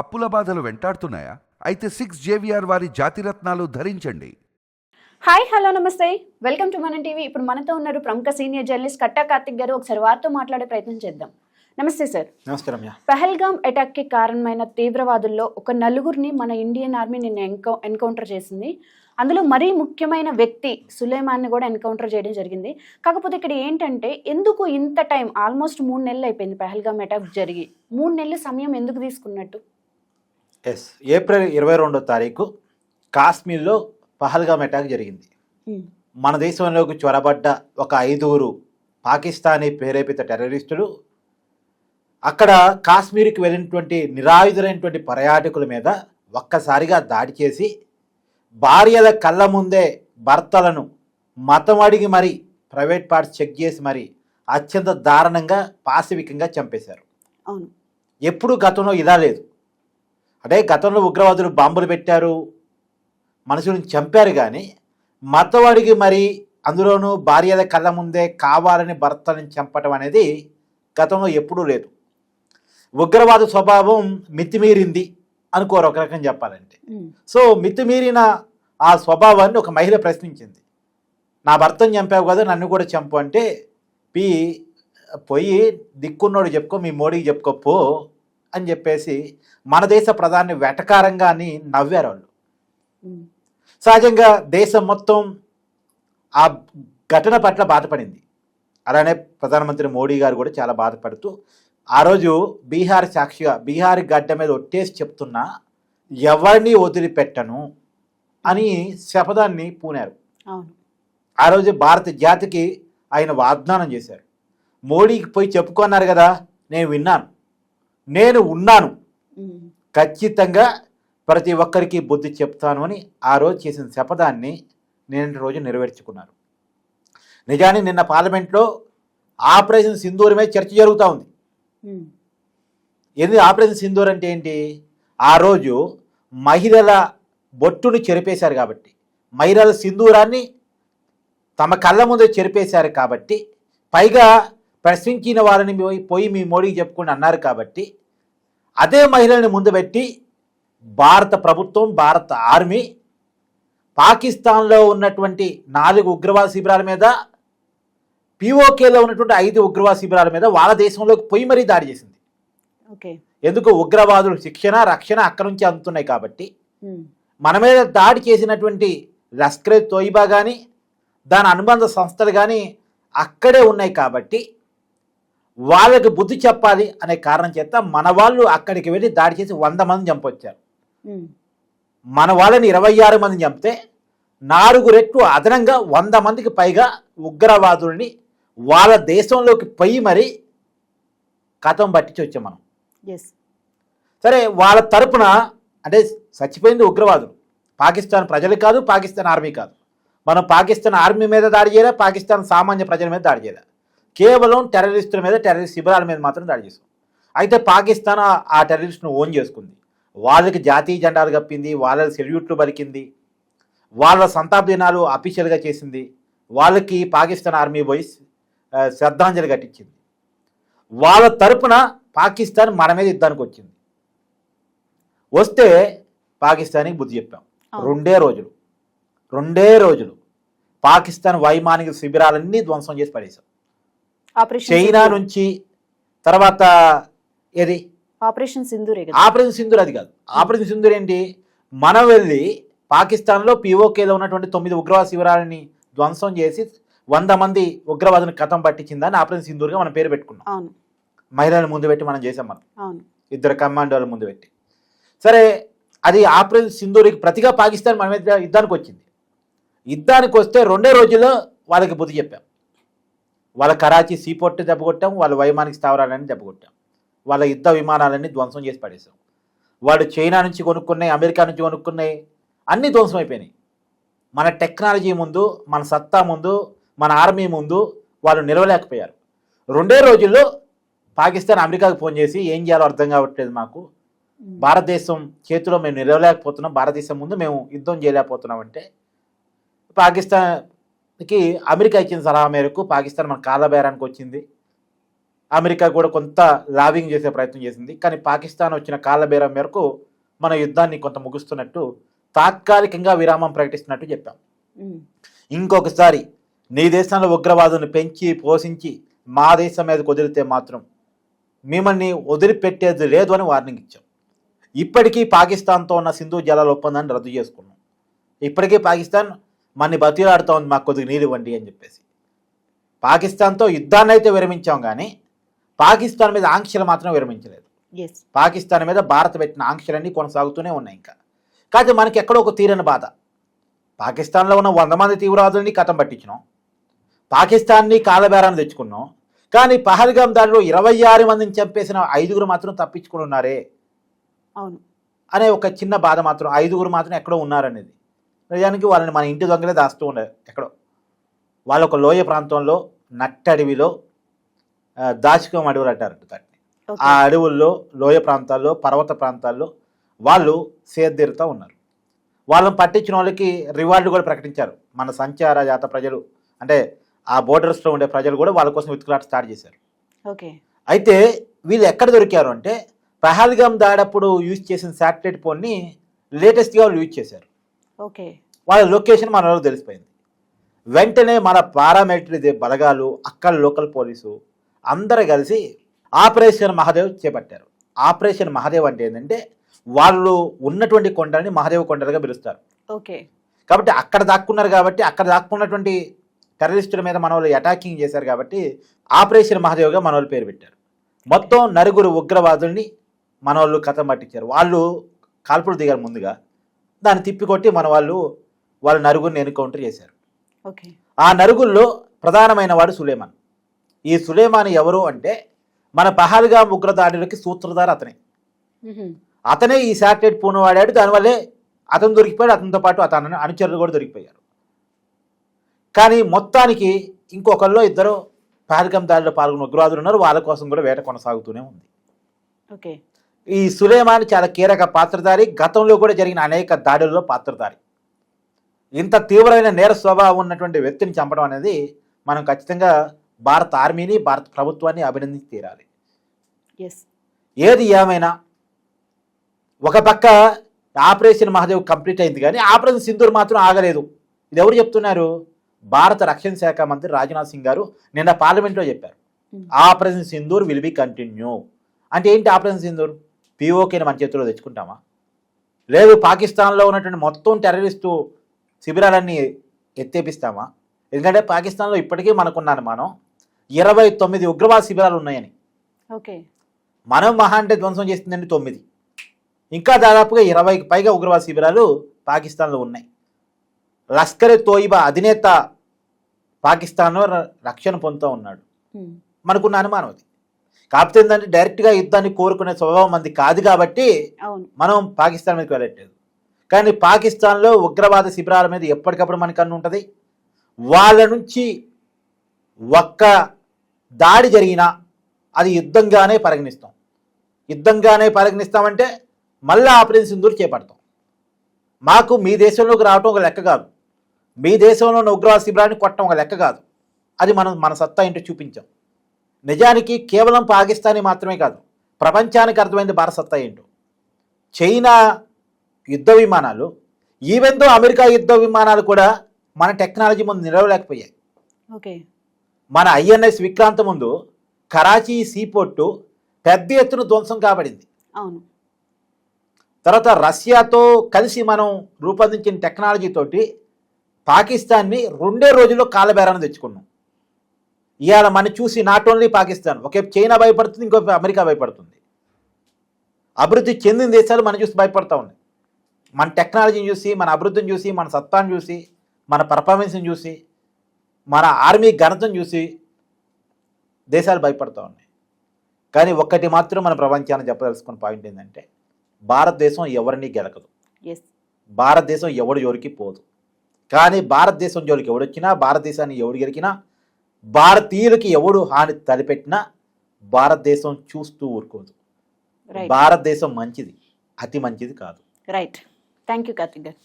అప్పుల బాధలు వెంటాడుతున్నాయా? అయితే సిక్స్ జేవిఆర్ వారి జాతిరత్నాలు ధరించండి. హాయ్ హలో నమస్తే. Welcome to Mana TV. ఇప్పుడు మనతో ఉన్నారు ప్రముఖ సీనియర్ జర్నలిస్ట్ కట్టా కార్తిక్ గారు. ఒకసారి వారితో మాట్లాడే ప్రయత్నం చేద్దాం. నమస్తే సార్. నమస్తే రమ్య. పహల్గామ్ అటాక్కి కారణమైన తీవ్రవాదుల్లో ఒక నలుగురిని మన ఇండియన్ ఆర్మీ నిన్న ఎన్కౌ ఎన్కౌంటర్ చేసింది. అందులో మరీ ముఖ్యమైన వ్యక్తి సులేమాన్ని కూడా ఎన్కౌంటర్ చేయడం జరిగింది. కాకపోతే ఇక్కడ ఏంటంటే ఎందుకు ఇంత టైం ఆల్మోస్ట్ మూడు నెలలు అయిపోయింది పహల్గామ్ అటాక్ జరిగి? మూడు నెలల సమయం ఎందుకు తీసుకున్నట్టు? ఎస్ ఏప్రిల్ ఇరవై రెండో తారీఖు కాశ్మీర్లో పహల్గామ్ అటాక్ జరిగింది. మన దేశంలోకి చొరబడ్డ ఒక ఐదుగురు పాకిస్తానీ ప్రేరేపిత టెర్రరిస్టులు అక్కడ కాశ్మీర్కి వెళ్ళినటువంటి నిరాయుధులైనటువంటి పర్యాటకుల మీద ఒక్కసారిగా దాడి చేసి భార్యల కళ్ళ ముందే భర్తలను మతం అడిగి మరి ప్రైవేట్ పార్ట్స్ చెక్ చేసి మరి అత్యంత దారుణంగా పాశవికంగా చంపేశారు. అవును. ఎప్పుడు గతంలో ఇలా లేదు. అంటే గతంలో ఉగ్రవాదులు బాంబులు పెట్టారు మనుషులను చంపారు కానీ మతవాడికి మరి అందులోనూ భార్యల కళ్ళ ముందే కావాలని భర్తలను చంపటం అనేది గతంలో ఎప్పుడూ లేదు. ఉగ్రవాద స్వభావం మితిమీరింది అనుకోరు ఒక రకం చెప్పాలంటే. సో మితిమీరిన ఆ స్వభావాన్ని ఒక మహిళ ప్రశ్నించింది. నా భర్తను చంపావు కదా నన్ను కూడా చంపు అంటే పి పోయి దిక్కున్నోడు చెప్పుకో మీ మోడీకి చెప్పుకోపో అని చెప్పేసి మన దేశ ప్రధాని వెటకారంగా అని నవ్వారు వాళ్ళు. సహజంగా దేశం మొత్తం ఆ ఘటన పట్ల బాధపడింది. అలానే ప్రధానమంత్రి మోడీ గారు కూడా చాలా బాధపడుతూ ఆ రోజు బీహార్ సాక్షిగా బీహార్ గడ్డ మీద ఒట్టేసి చెప్తున్నా ఎవరిని వదిలిపెట్టను అని శపథాన్ని పూనారు. ఆ రోజు భారత జాతికి ఆయన వాగ్దానం చేశారు. మోడీకి పోయి చెప్పుకున్నారు కదా నేను విన్నాను. నేను ఉన్నాను. ఖచ్చితంగా ప్రతి ఒక్కరికి బుద్ధి చెప్తాను అని ఆ రోజు చేసిన శపథాన్ని నిన్నటి రోజు నెరవేర్చుకున్నారు నిజానికి నిన్న పార్లమెంట్లో ఆపరేషన్ సింధూర్ మీద చర్చ జరుగుతూ ఉంది. ఏంది ఆపరేషన్ సింధూర్ అంటే ఏంటి ఆ రోజు మహిళల బొట్టును చెరిపేశారు కాబట్టి మహిళల సింధూరాన్ని తమ కళ్ళ ముందు చెరిపేశారు కాబట్టి పైగా ప్రశ్నించిన వారిని పోయి- పోయి మీ మోడీకి చెప్పుకుని అన్నారు కాబట్టి అదే మహిళల్ని ముందు పెట్టి భారత ప్రభుత్వం భారత ఆర్మీ పాకిస్తాన్లో ఉన్నటువంటి నాలుగు ఉగ్రవాద శిబిరాల మీద పిఓకేలో ఉన్నటువంటి ఐదు ఉగ్రవాద శిబిరాల మీద వాళ్ళ దేశంలోకి పోయి మరీ దాడి చేసింది. ఎందుకు? ఉగ్రవాదులు శిక్షణ రక్షణ అక్కడ నుంచి అందుతున్నాయి కాబట్టి. మన మీద దాడి చేసినటువంటి లష్కరే తోయిబా కానీ దాని అనుబంధ సంస్థలు కానీ అక్కడే ఉన్నాయి కాబట్టి వాళ్ళకి బుద్ధి చెప్పాలి అనే కారణం చేత మన వాళ్ళు అక్కడికి వెళ్ళి దాడి చేసి వంద మంది చంపొచ్చారు. మన వాళ్ళని ఇరవై ఆరు మంది చంపితే నాలుగు రెట్లు అదనంగా వంద మందికి పైగా ఉగ్రవాదుల్ని వాళ్ళ దేశంలోకి పోయి మరి కథం పట్టించి వచ్చాం మనం. సరే వాళ్ళ తరపున అంటే చచ్చిపోయింది ఉగ్రవాదులు. పాకిస్తాన్ ప్రజలు కాదు పాకిస్తాన్ ఆర్మీ కాదు. మనం పాకిస్తాన్ ఆర్మీ మీద దాడి చేయలే పాకిస్తాన్ సామాన్య ప్రజల మీద దాడి చేయలే కేవలం టెర్రరిస్టుల మీద టెర్రరిస్ట్ శిబిరాల మీద మాత్రం దాడి చేసాం అయితే పాకిస్తాన్ ఆ- టెర్రరిస్ట్ను ఓన్ చేసుకుంది. వాళ్ళకి జాతీయ జెండాలు కప్పింది వాళ్ళ సెల్యూట్లు పలికింది వాళ్ళ సంతాప దినాలు అఫీషియల్గా చేసింది వాళ్ళకి పాకిస్తాన్ ఆర్మీ ఆ, శ్రద్ధాంజలి కట్టించింది వాళ్ళ తరపున పాకిస్తాన్ మన మీద యుద్ధానికి వచ్చింది. వస్తే పాకిస్తాన్కి బుద్ధి చెప్పాం. రెండే రోజులు రెండే రోజులు పాకిస్తాన్ వైమానిక శిబిరాలన్నీ ధ్వంసం చేసి పడేశాం. చైనా. నుంచి తర్వాత ఏది? ఆపరేషన్ సింధూరే ఆపరేషన్ సింధూర్ అది కాదు. ఆపరేషన్ సింధూర్ ఏంటి? మనం వెళ్ళి పాకిస్తాన్లో పిఓకేలో ఉన్నటువంటి తొమ్మిది ఉగ్రవాద శిబిరాలని ధ్వంసం చేసి వంద మంది ఉగ్రవాదుని కథం పట్టించిందని ఆపరేషన్ సింధూర్గా మనం పేరు పెట్టుకున్నాం. మహిళలను ముందు పెట్టి మనం చేసాం మనం. ఇద్దరు కమాండోల ముందు పెట్టి. సరే అది ఆపరేషన్ సింధూరికి ప్రతిగా పాకిస్తాన్ మన మీద యుద్ధానికి వచ్చింది. యుద్ధానికి వస్తే రెండే రోజుల్లో వాళ్ళకి బుద్ధి చెప్పాం. వాళ్ళ కరాచీ సీపోర్ట్ దెబ్బకొట్టాం వాళ్ళ వైమానిక స్థావరాలన్నీ దెబ్బకొట్టాం వాళ్ళ యుద్ధ విమానాలన్నీ ధ్వంసం చేసి పడేసాం వాళ్ళు చైనా నుంచి కొనుక్కున్నాయి అమెరికా నుంచి కొనుక్కున్నాయి అన్నీ ధ్వంసం అయిపోయినాయి. మన టెక్నాలజీ ముందు మన సత్తా ముందు మన ఆర్మీ ముందు వాళ్ళు నిలవలేకపోయారు. రెండే రోజుల్లో పాకిస్తాన్ అమెరికాకు ఫోన్ చేసి ఏం చేయాలో అర్థం కావట్లేదు మాకు. భారతదేశం చేతిలో మేము నిలవలేకపోతున్నాం భారతదేశం ముందు మేము యుద్ధం చేయలేకపోతున్నాం అంటే పాకిస్తాన్ పాకిస్తాన్కి అమెరికా ఇచ్చిన సలహా మేరకు పాకిస్తాన్ మన కాళ్ళబేరానికి వచ్చింది. అమెరికా కూడా కొంత లావింగ్ చేసే ప్రయత్నం చేసింది. కానీ పాకిస్తాన్ వచ్చిన కాళ్ళబేరం మేరకు మన యుద్ధాన్ని కొంత ముగుస్తున్నట్టు తాత్కాలికంగా విరామం ప్రకటిస్తున్నట్టు చెప్పాం. ఇంకొకసారి నీ దేశంలో ఉగ్రవాదుని పెంచి పోషించి మా దేశం మీద కుదిరితే మాత్రం మిమ్మల్ని వదిలిపెట్టేది లేదు అని వార్నింగ్ ఇచ్చాం. ఇప్పటికీ పాకిస్తాన్తో ఉన్న సింధు జలాల ఒప్పందాన్ని రద్దు చేసుకున్నాం. ఇప్పటికీ పాకిస్తాన్ మన్ని బతిలాడుతూ ఉంది మాకు కొద్దిగా నీళ్ళు ఇవ్వండి అని చెప్పేసి. పాకిస్తాన్తో యుద్ధాన్ని అయితే విరమించాం కానీ పాకిస్తాన్ మీద ఆంక్షలు మాత్రం విరమించలేదు. పాకిస్తాన్ మీద భారత్ పెట్టిన ఆంక్షలన్నీ కొనసాగుతూనే ఉన్నాయి ఇంకా. కాకపోతే మనకి ఎక్కడో ఒక తీరని బాధ. పాకిస్తాన్లో ఉన్న వంద మంది తీవ్రవాదుల్ని కథం పట్టించినాం. పాకిస్తాన్ని కాలబేరాన్ని తెచ్చుకున్నాం. కానీ పహల్గామ్ దాడిలో ఇరవై ఆరు మందిని చంపేసిన ఐదుగురు మాత్రం తప్పించుకుని ఉన్నారే అవును. అనే ఒక చిన్న బాధ మాత్రం ఐదుగురు మాత్రం ఎక్కడో ఉన్నారనేది. నిజానికి వాళ్ళని మన ఇంటి దొంగలే దాస్తూ ఉండేది ఎక్కడో. వాళ్ళ ఒక లోయ ప్రాంతంలో నట్టడవిలో దాచికం అడవులు అంటారంట దాన్ని. ఆ అడవుల్లో లోయ ప్రాంతాల్లో పర్వత ప్రాంతాల్లో వాళ్ళు సేద్దీరుతూ ఉన్నారు. వాళ్ళని పట్టించిన వాళ్ళకి రివార్డు కూడా ప్రకటించారు. మన సంచార జాత ప్రజలు అంటే ఆ బోర్డర్స్లో ఉండే ప్రజలు కూడా వాళ్ళ కోసం వెతుకులాట స్టార్ట్ చేశారు. ఓకే. అయితే వీళ్ళు ఎక్కడ దొరికారు అంటే పహల్గామ్ దాడప్పుడు యూజ్ చేసిన శాటిలైట్ ఫోన్ని లేటెస్ట్గా వాళ్ళు యూజ్ చేశారు. ఓకే. వాళ్ళ లొకేషన్ మన తెలిసిపోయింది. వెంటనే మన పారామిలిటరీ బలగాలు అక్కడ లోకల్ పోలీసు అందరూ కలిసి ఆపరేషన్ మహాదేవ్ చేపట్టారు. ఆపరేషన్ మహాదేవ్ అంటే ఏంటంటే వాళ్ళు ఉన్నటువంటి కొండల్ని మహాదేవ్ కొండలుగా పిలుస్తారు. ఓకే. కాబట్టి అక్కడ దాక్కున్నారు కాబట్టి అక్కడ దాక్కున్నటువంటి టెర్రరిస్టుల మీద మన వాళ్ళు అటాకింగ్ చేశారు కాబట్టి ఆపరేషన్ మహాదేవ్గా మన పేరు పెట్టారు. మొత్తం నలుగురు ఉగ్రవాదుల్ని మన వాళ్ళు కథం పట్టించారు. వాళ్ళు కాల్పులు దిగారు ముందుగా. దాన్ని తిప్పికొట్టి మన వాళ్ళు వాళ్ళ నలుగురిని ఎన్కౌంటర్ చేశారు. ఓకే. ఆ నలుగురిలో ప్రధానమైన వాడు సులేమాన్. ఈ సులేమాన్ ఎవరు అంటే మన పహల్గా ఉగ్రదాడులకి సూత్రధార అతనే. అతనే ఈ శాటిలైట్ పూన వాడాడు దానివల్లే అతను దొరికిపోయాడు అతనితో పాటు అతని అనుచరులు కూడా దొరికిపోయారు. కానీ మొత్తానికి ఇంకొకళ్ళు ఇద్దరు పహల్గం దాడిలో పాల్గొన్న ఉగ్రవాదులు ఉన్నారు వాళ్ళ కోసం కూడా వేట కొనసాగుతూనే ఉంది. ఓకే. ఈ సులేమాన్ చాలా కీలక పాత్రధారి. గతంలో కూడా జరిగిన అనేక దాడుల్లో పాత్రధారి. ఇంత తీవ్రమైన నేర స్వభావం ఉన్నటువంటి వ్యక్తిని చంపడం అనేది మనం ఖచ్చితంగా భారత ఆర్మీని భారత ప్రభుత్వాన్ని అభినందించి తీరాలి. ఏది ఏమైనా ఒక పక్క ఆపరేషన్ మహాదేవ్ కంప్లీట్ అయింది కానీ ఆపరేషన్ సింధూర్ మాత్రం ఆగలేదు. ఇది ఎవరు చెప్తున్నారు? భారత రక్షణ శాఖ మంత్రి రాజ్నాథ్ సింగ్ గారు నిన్న పార్లమెంట్లో చెప్పారు. Hmm. Operation Sindoor will be continue. అంటే ఏంటి ఆపరేషన్ సింధూర్? పీఓకేని మన చేతిలో తెచ్చుకుంటామా? లేదు పాకిస్తాన్లో ఉన్నటువంటి మొత్తం టెర్రరిస్టు శిబిరాలన్నీ ఎత్తేపిస్తామా? ఎందుకంటే పాకిస్తాన్లో ఇప్పటికీ మనకున్నాను మనం. ఇరవై తొమ్మిది ఉగ్రవాద శిబిరాలు ఉన్నాయని. ఓకే. మనం మహా అంటే ధ్వంసం చేసిందండి తొమ్మిది. ఇంకా దాదాపుగా ఇరవైకి పైగా ఉగ్రవాద శిబిరాలు పాకిస్తాన్లో ఉన్నాయి. లష్కర్ తోయిబా అధినేత పాకిస్తాన్లో రక్షణ పొందుతూ ఉన్నాడు. మనకున్న అనుమానం అది. కాకపోతే ఏంటంటే డైరెక్ట్గా యుద్ధాన్ని కోరుకునే స్వభావం మంది కాదు కాబట్టి మనం పాకిస్తాన్ మీదకి వెళ్ళట్లేదు. కానీ పాకిస్తాన్లో ఉగ్రవాద శిబిరాల మీద ఎప్పటికప్పుడు మనకు కన్ను ఉంటుంది. వాళ్ళ నుంచి ఒక్క దాడి జరిగినా అది యుద్ధంగానే పరిగణిస్తాం. యుద్ధంగానే పరిగణిస్తామంటే మళ్ళీ ఆపరేషన్ సింధూర్ చేపడతాం. మాకు మీ దేశంలోకి రావటం ఒక లెక్క కాదు. మీ దేశంలో ఉన్న ఉగ్రవాద శిబిరాన్ని కొట్టడం ఒక లెక్క కాదు. అది మనం మన సత్తా ఏంటో చూపించాం. నిజానికి కేవలం పాకిస్తానీ మాత్రమే కాదు ప్రపంచానికి అర్థమైంది భారత సత్తా ఏంటో. చైనా యుద్ధ విమానాలు ఈవెన్ దో అమెరికా యుద్ధ విమానాలు కూడా మన టెక్నాలజీ ముందు నిలవలేకపోయాయి. ఓకే. మన ఐఎన్ఎస్ విక్రాంత్ ముందు కరాచీ సీపోర్టు పెద్ద ఎత్తున ధ్వంసం కాబడింది. అవును. తర్వాత రష్యాతో కలిసి మనం రూపొందించిన టెక్నాలజీ తోటి పాకిస్తాన్ని రెండే రోజుల్లో కాలబేరాన్ని తెచ్చుకున్నాం. ఇవాళ మనం చూసి నాట్ ఓన్లీ పాకిస్తాన్ ఒకే చైనా భయపడుతుంది ఇంకో అమెరికా భయపడుతుంది. అభివృద్ధి చెందిన దేశాలు మనం చూసి భయపడతా ఉన్నాయి. మన టెక్నాలజీని చూసి మన అభివృద్ధిని చూసి మన సత్తాను చూసి మన పర్ఫార్మెన్స్ని చూసి మన ఆర్మీ ఘనతను చూసి దేశాలు భయపడతా ఉన్నాయి. కానీ ఒక్కటి మాత్రం మన ప్రపంచాన్ని చెప్పదలుచుకున్న పాయింట్ ఏంటంటే భారతదేశం ఎవరిని గెలకదు. భారతదేశం ఎవడు జోలికి పోదు. కానీ భారతదేశం జోలికి ఎవడొచ్చినా భారతదేశాన్ని ఎవడు గెలికినా భారతీయులకి ఎవడు హాని తలపెట్టినా భారతదేశం చూస్తూ ఊరుకోదు. భారతదేశం మంచిది అతి మంచిది కాదు. రైట్ థ్యాంక్ యూ కార్తిక్ గారు.